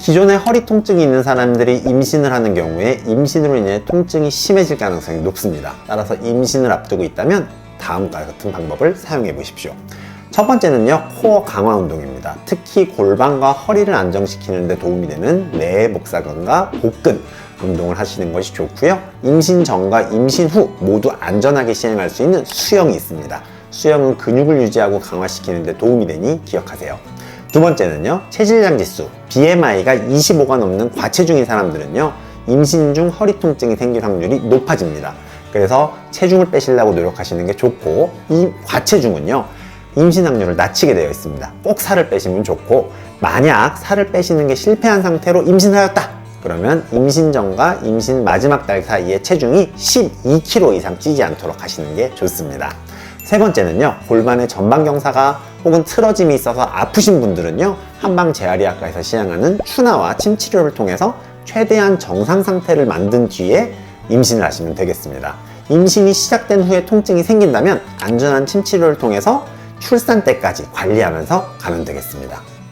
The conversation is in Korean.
기존에 허리 통증이 있는 사람들이 임신을 하는 경우에 임신으로 인해 통증이 심해질 가능성이 높습니다. 따라서 임신을 앞두고 있다면 다음과 같은 방법을 사용해 보십시오. 첫 번째는요, 코어 강화 운동입니다. 특히 골반과 허리를 안정시키는 데 도움이 되는 내 복사근과 복근 운동을 하시는 것이 좋고요. 임신 전과 임신 후 모두 안전하게 시행할 수 있는 수영이 있습니다. 수영은 근육을 유지하고 강화시키는 데 도움이 되니 기억하세요. 두 번째는요, 체질량 지수. BMI가 25가 넘는 과체중인 사람들은요, 임신 중 허리 통증이 생길 확률이 높아집니다. 그래서 체중을 빼시려고 노력하시는 게 좋고, 이 과체중은요, 임신 확률을 낮추게 되어 있습니다. 꼭 살을 빼시면 좋고, 만약 살을 빼시는 게 실패한 상태로 임신하였다! 그러면 임신 전과 임신 마지막 달 사이에 체중이 12kg 이상 찌지 않도록 하시는 게 좋습니다. 세 번째는요, 골반에 전방 경사가 혹은 틀어짐이 있어서 아프신 분들은요, 한방 재활의학과에서 시행하는 추나와 침 치료를 통해서 최대한 정상 상태를 만든 뒤에 임신을 하시면 되겠습니다. 임신이 시작된 후에 통증이 생긴다면 안전한 침 치료를 통해서 출산 때까지 관리하면서 가면 되겠습니다.